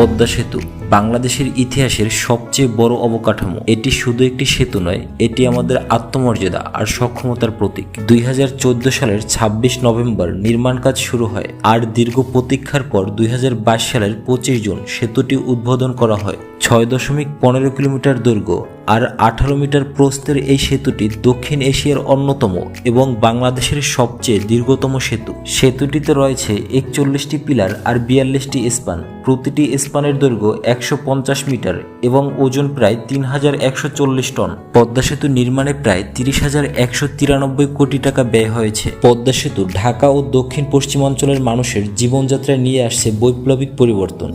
পদ্মা সেতু বাংলাদেশের ইতিহাসের সবচেয়ে বড় অবকাঠামো। এটি শুধু একটি সেতু নয়, এটি আমাদের আত্মমর্যাদা আর সক্ষমতার প্রতীক। দুই হাজার চোদ্দ সালের ২৬ নভেম্বর নির্মাণ কাজ শুরু হয় আর দীর্ঘ প্রতীক্ষার পর দুই হাজার বাইশ সালের পঁচিশ জুন সেতুটি উদ্বোধন করা হয়। ছয় দশমিক পনেরো কিলোমিটার দৈর্ঘ্য আর আঠারো মিটার প্রস্থের এই সেতুটি দক্ষিণ এশিয়ার অন্যতম এবং বাংলাদেশের সবচেয়ে দীর্ঘতম সেতু। সেতুটিতে রয়েছে একচল্লিশটি পিলার আর বিয়াল্লিশটি স্পান। প্রতিটি স্পানের দৈর্ঘ্য একশো পঞ্চাশ মিটার এবং ওজন প্রায় তিন হাজার একশো চল্লিশ টন। পদ্মা সেতু নির্মাণে প্রায় তিরিশ হাজার একশো তিরানব্বই কোটি টাকা ব্যয় হয়েছে। পদ্মা সেতু ঢাকা ও দক্ষিণ পশ্চিমাঞ্চলের মানুষের জীবনযাত্রায় নিয়ে আসছে বৈপ্লবিক পরিবর্তন।